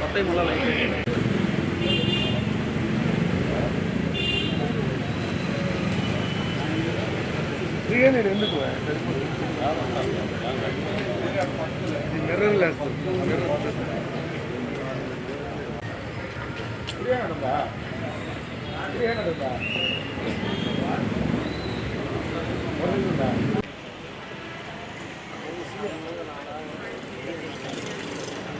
பட்டை முள்ள லைட் பிரியாணி இருந்துக்குவேன் மிரர் கிளாஸ்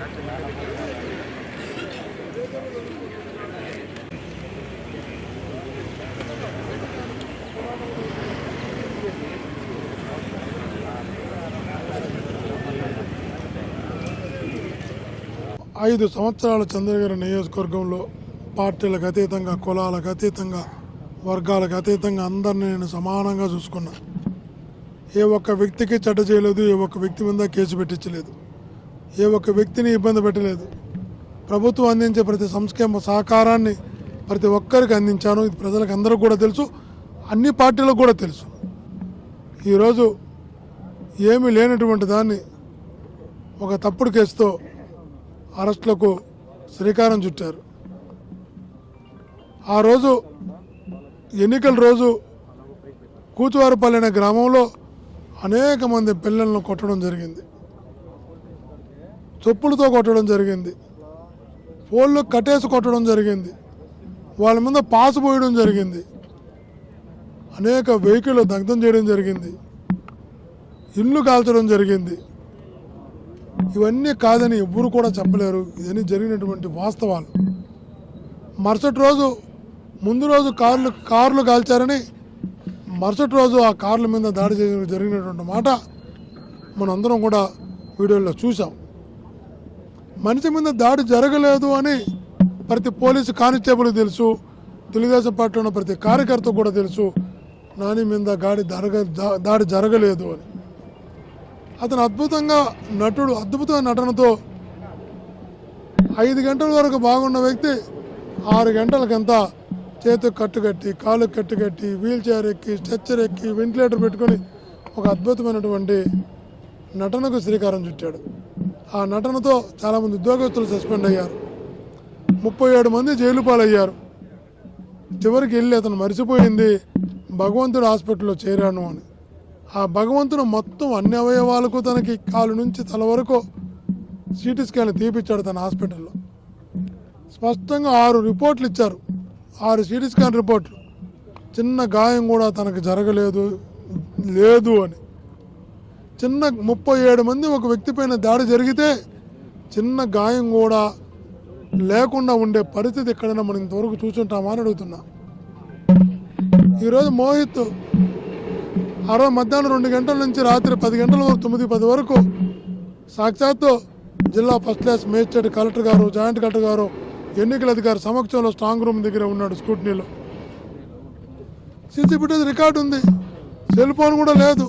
ఐదు సంవత్సరాల చంద్రగిరి నియోజకవర్గంలో పార్టీలకు అతీతంగా కులాలకు అతీతంగా వర్గాలకు అతీతంగా అందరినీ నేను సమానంగా చూసుకున్నా. ఏ ఒక్క వ్యక్తికి చెడ్డ చేయలేదు ఏ ఒక్క వ్యక్తి మీద కేసు పెట్టించలేదు. ఏ ఒక్క వ్యక్తిని ఇబ్బంది పెట్టలేదు. ప్రభుత్వం అందించే ప్రతి సంక్షేమ సహకారాన్ని ప్రతి ఒక్కరికి అందించాను. ఇది ప్రజలకు అందరూ కూడా తెలుసు. అన్ని పార్టీలకు కూడా తెలుసు. ఈరోజు ఏమీ లేనటువంటి దాన్ని ఒక తప్పుడు కేసుతో అరెస్టులకు శ్రీకారం చుట్టారు. ఆ రోజు ఎన్నికల రోజు కూచువారిపల్లి అనే గ్రామంలో అనేక మంది పిల్లలను కొట్టడం జరిగింది. చెప్పులతో కొట్టడం జరిగింది. ఫోన్లు కట్టేసి కొట్టడం జరిగింది. వాళ్ళ మీద పాసు పోయడం జరిగింది. అనేక వెహికల్ దగ్ధం చేయడం జరిగింది. ఇల్లు కాల్చడం జరిగింది. ఇవన్నీ కాదని ఎవ్వరు కూడా చెప్పలేరు. ఇవన్నీ జరిగినటువంటి వాస్తవాలు. మరుసటి రోజు ముందు రోజు కార్లు కార్లు కాల్చారని మరుసటి రోజు ఆ కార్ల మీద దాడి చేయడం జరిగినటువంటి మాట మనందరం కూడా వీడియోలో చూసాం మనిషి మీద దాడి జరగలేదు అని ప్రతి పోలీసు కానిస్టేబుల్ తెలుసు తెలుగుదేశం పార్టీలో ఉన్న ప్రతి కార్యకర్త కూడా తెలుసు నాని మీద గాడి జరగ దాడి జరగలేదు అని. అతను అద్భుతంగా నటుడు అద్భుతమైన నటనతో ఐదు గంటల వరకు బాగున్న వ్యక్తి ఆరు గంటలకంతా చేతికి కట్టుకట్టి కాలు కట్టుకట్టి వీల్ చైర్ ఎక్కి స్ట్రెచ్చర్ ఎక్కి వెంటిలేటర్ పెట్టుకొని ఒక అద్భుతమైనటువంటి నటనకు శ్రీకారం చుట్టాడు. ఆ నటనతో చాలామంది ఉద్యోగస్తులు సస్పెండ్ అయ్యారు. ముప్పై ఏడు మంది జైలు పాలయ్యారు. చివరికి వెళ్ళి అతను మరిచిపోయింది. భగవంతుడు హాస్పిటల్లో చేరాను అని. ఆ భగవంతుడు మొత్తం అన్ని అవయవాలకు తనకి కాలు నుంచి తల వరకు సిటీ స్కాన్ తీపిచ్చాడు తన హాస్పిటల్లో. స్పష్టంగా ఆరు రిపోర్ట్లు ఇచ్చారు. ఆరు సిటీ స్కాన్ రిపోర్ట్లు. చిన్న గాయం కూడా తనకు జరగలేదు లేదు అని. చిన్న ముప్పై ఏడు మంది ఒక వ్యక్తి పైన దాడి జరిగితే చిన్న గాయం కూడా లేకుండా ఉండే పరిస్థితి ఎక్కడైనా మనం ఇంతవరకు చూసుంటామా అని అడుగుతున్నా. ఈరోజు మోహిత్ అరవై మధ్యాహ్నం రెండు గంటల నుంచి రాత్రి పది గంటల వరకు తొమ్మిది పది వరకు సాక్షాత్తు జిల్లా ఫస్ట్ క్లాస్ మేజిస్ట్రేట్ కలెక్టర్ గారు జాయింట్ కలెక్టర్ గారు ఎన్నికల అధికారి సమక్షంలో స్ట్రాంగ్ రూమ్ దగ్గర ఉన్నాడు స్కూటీలో సీసీ ఫుటేజ్ రికార్డు ఉంది. సెల్ ఫోన్ కూడా లేదు.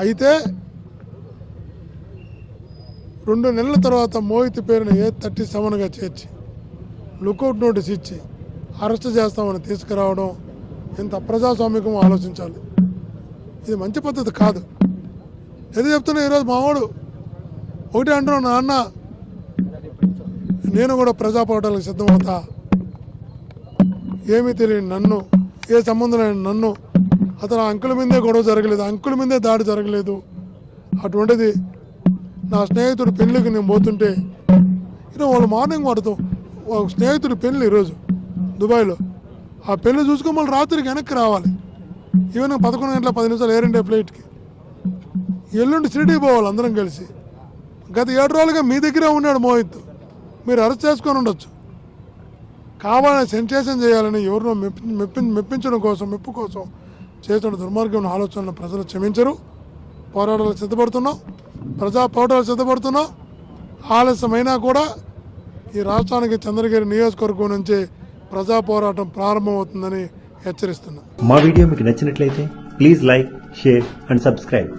అయితే రెండు నెలల తర్వాత మోహిత్ పేరుని ఏ థర్టీ సెవెన్గా చేర్చి లుకౌట్ నోటీస్ ఇచ్చి అరెస్ట్ చేస్తామని తీసుకురావడం ఎంత ప్రజాస్వామికం ఆలోచించాలి. ఇది మంచి పద్ధతి కాదు. ఏదో చెప్తున్నా ఈరోజు మావాడు ఒకటి అంటున్నాడు నాన్న నేను కూడా ప్రజా పోరాటాలకు సిద్ధమవుతా. ఏమీ తెలియని నన్ను ఏ సంబంధం లేని నన్ను అతను అంకుల మీదే గొడవ జరగలేదు అంకుల మీదే దాడి జరగలేదు. అటువంటిది నా స్నేహితుడు పెళ్ళికి నేను పోతుంటే ఈరోజు వాళ్ళు మార్నింగ్ వాడుతూ ఒక స్నేహితుడి పెళ్ళి ఈరోజు దుబాయ్లో. ఆ పెళ్ళి చూసుకొని మళ్ళీ రాత్రికి వెనక్కి రావాలి. ఈవెన్ పదకొండు గంటల పది నిమిషాలు ఎయిర్ ఇండియా ఫ్లైట్కి. ఎల్లుండి షిరిడీ పోవాలి అందరం కలిసి. గత ఏడు రోజులుగా మీ దగ్గరే ఉన్నాడు మోహిత్. మీరు అరెస్ట్ చేసుకొని ఉండొచ్చు. కావాలని సెన్సేషన్ చేయాలని ఎవరినో మెప్పి మెప్పి మెప్పించడం కోసం మెప్పు కోసం చేస్తున్న దుర్మార్గం ఆలోచనలు ప్రజలు క్షమించరు. పోరాటాలు సిద్ధపడుతున్నాం. ప్రజా పోరాటాలు సిద్ధపడుతున్నాం. ఆలస్యమైనా కూడా ఈ రాష్ట్రానికి చంద్రగిరి నియోజకవర్గం నుంచి ప్రజా పోరాటం ప్రారంభమవుతుందని హెచ్చరిస్తున్నా. మా వీడియో మీకు నచ్చినట్లయితే please like share and subscribe.